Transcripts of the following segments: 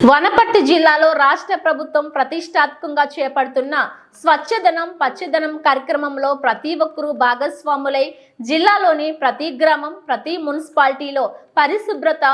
వనపర్తి జిల్లాలో రాష్ట్ర ప్రభుత్వం ప్రతిష్టాత్మకంగా చేపడుతున్న స్వచ్ఛదనం పచ్చదనం కార్యక్రమంలో ప్రతి ఒక్కరూ భాగస్వాములై జిల్లాలోని ప్రతి గ్రామం ప్రతి మున్సిపాలిటీలో పరిశుభ్రత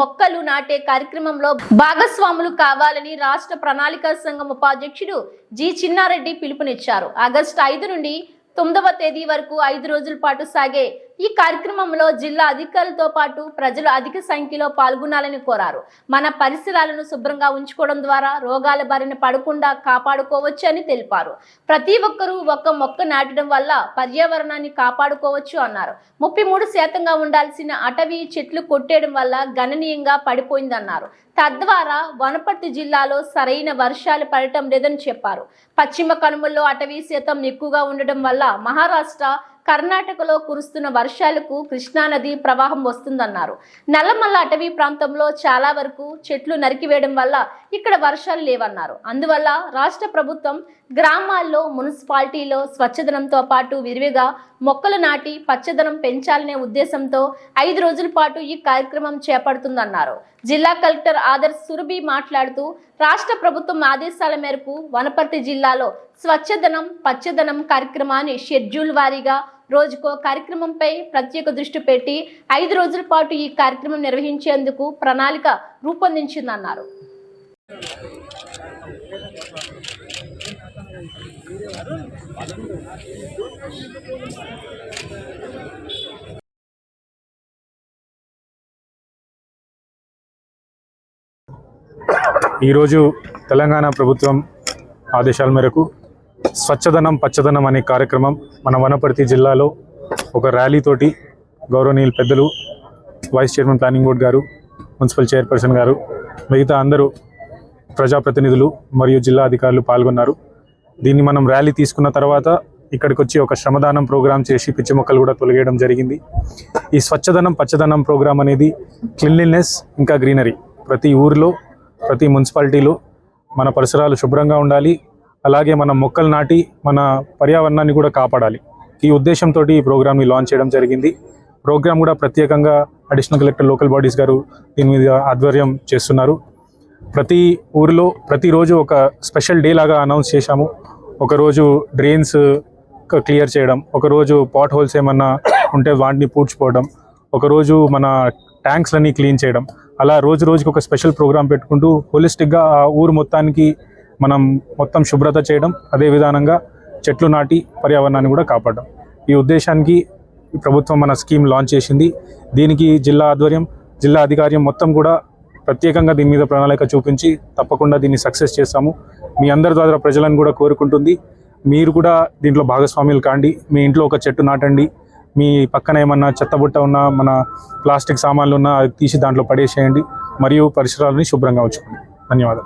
మొక్కలు నాటే కార్యక్రమంలో భాగస్వాములు కావాలని రాష్ట్ర ప్రణాళిక సంఘం ఉపాధ్యక్షుడు జి. చిన్నారెడ్డి పిలుపునిచ్చారు. ఆగస్టు ఐదు నుండి తొమ్మిదవ తేదీ వరకు ఐదు రోజుల పాటు సాగే ఈ కార్యక్రమంలో జిల్లా అధికారులతో పాటు ప్రజలు అధిక సంఖ్యలో పాల్గొనాలని కోరారు. మన పరిసరాలను శుభ్రంగా ఉంచుకోవడం ద్వారా రోగాల బారిన పడకుండా కాపాడుకోవచ్చు అని తెలిపారు. ప్రతి ఒక్కరూ ఒక్క మొక్క నాటడం వల్ల పర్యావరణాన్ని కాపాడుకోవచ్చు అన్నారు. ముప్పై మూడు శాతంగా ఉండాల్సిన అటవీ చెట్లు కొట్టేయడం వల్ల గణనీయంగా పడిపోయిందన్నారు. తద్వారా వనపర్తి జిల్లాలో సరైన వర్షాలు పడటం లేదని చెప్పారు. పశ్చిమ కనుమల్లో అటవీ శాతం ఎక్కువగా ఉండడం వల్ల మహారాష్ట్ర కర్ణాటకలో కురుస్తున్న వర్షాలకు కృష్ణానది ప్రవాహం వస్తుందన్నారు. నల్లమల్ల అటవీ ప్రాంతంలో చాలా వరకు చెట్లు నరికివేయడం వల్ల ఇక్కడ వర్షాలు లేవన్నారు. అందువల్ల రాష్ట్ర ప్రభుత్వం గ్రామాల్లో మున్సిపాలిటీలో స్వచ్ఛదనంతో పాటు విరివిగా మొక్కలు నాటి పచ్చదనం పెంచాలనే ఉద్దేశంతో ఐదు రోజుల పాటు ఈ కార్యక్రమం చేపడుతుందన్నారు. జిల్లా కలెక్టర్ ఆదర్శ్ సురభి మాట్లాడుతూ రాష్ట్ర ప్రభుత్వం ఆదేశాల మేరకు వనపర్తి జిల్లాలో స్వచ్ఛదనం పచ్చదనం కార్యక్రమాన్ని షెడ్యూల్ వారీగా రోజుకో కార్యక్రమంపై ప్రత్యేక దృష్టి పెట్టి ఐదు రోజుల పాటు ఈ కార్యక్రమం నిర్వహించేందుకు ప్రణాళిక రూపొందించిందన్నారు. ఈరోజు తెలంగాణ ప్రభుత్వం ఆదేశాల మేరకు స్వచ్ఛదనం పచ్చదనం అనే కార్యక్రమం మన వనపర్తి జిల్లాలో ఒక ర్యాలీ తోటి గౌరవనీయులు పెద్దలు వైస్ చైర్మన్ ప్లానింగ్ బోర్డు గారు మున్సిపల్ చైర్పర్సన్ గారు మిగతా అందరూ ప్రజాప్రతినిధులు మరియు జిల్లా అధికారులు పాల్గొన్నారు. దీన్ని మనం ర్యాలీ తీసుకున్న తర్వాత ఇక్కడికి వచ్చి ఒక శ్రమదానం ప్రోగ్రాం చేసి పిచ్చి మొక్కలు కూడా తొలగేయడం జరిగింది. ఈ స్వచ్ఛదనం పచ్చదనం ప్రోగ్రాం అనేది క్లీన్లీనెస్ ఇంకా గ్రీనరీ. ప్రతి ఊరిలో ప్రతి మున్సిపాలిటీలో మన పరిసరాలు శుభ్రంగా ఉండాలి. అలాగే మన మొక్కలు నాటి మన పర్యావరణాన్ని కూడా కాపాడాలి. ఈ ఉద్దేశంతో ఈ ప్రోగ్రామ్ని లాంచ్ చేయడం జరిగింది. ప్రోగ్రామ్ కూడా ప్రత్యేకంగా అడిషనల్ కలెక్టర్ లోకల్ బాడీస్ గారు దీని మీద ఆధ్వర్యం చేస్తున్నారు. ప్రతి ఊరిలో ప్రతిరోజు ఒక స్పెషల్ డే లాగా అనౌన్స్ చేశాము. ఒకరోజు డ్రైన్స్ క్లియర్ చేయడం ఒకరోజు పాట్ హోల్స్ ఏమన్నా ఉంటే వాటిని పూడ్చిపోవడం ఒకరోజు మన ట్యాంక్స్లన్నీ క్లీన్ చేయడం. అలా రోజు రోజుకి ఒక స్పెషల్ ప్రోగ్రామ్ పెట్టుకుంటూ హోలిస్టిక్గా ఆ ఊరు మొత్తానికి మనం మొత్తం శుభ్రత చేయడం అదే విధానంగా చెట్లు నాటి పర్యావరణాన్ని కూడా కాపాడడం. ఈ ఉద్దేశానికి ప్రభుత్వం మన స్కీమ్ లాంచ్ చేసింది. దీనికి జిల్లా ఆధ్వర్యం జిల్లా అధికార్యం మొత్తం కూడా ప్రత్యేకంగా దీని మీద ప్రణాళిక చూపించి తప్పకుండా దీన్ని సక్సెస్ చేస్తాము. మీ అందరి ద్వారా ప్రజలను కూడా కోరుకుంటుంది. మీరు కూడా దీంట్లో భాగస్వాములు కాండి. మీ ఇంట్లో ఒక చెట్టు నాటండి. మీ పక్కన ఏమన్నా చెత్తబుట్ట ఉన్నా మన ప్లాస్టిక్ సామాన్లు ఉన్నా తీసి దాంట్లో పడేసేయండి. మరియు పరిసరాలని శుభ్రంగా ఉంచుకోండి. ధన్యవాదాలు.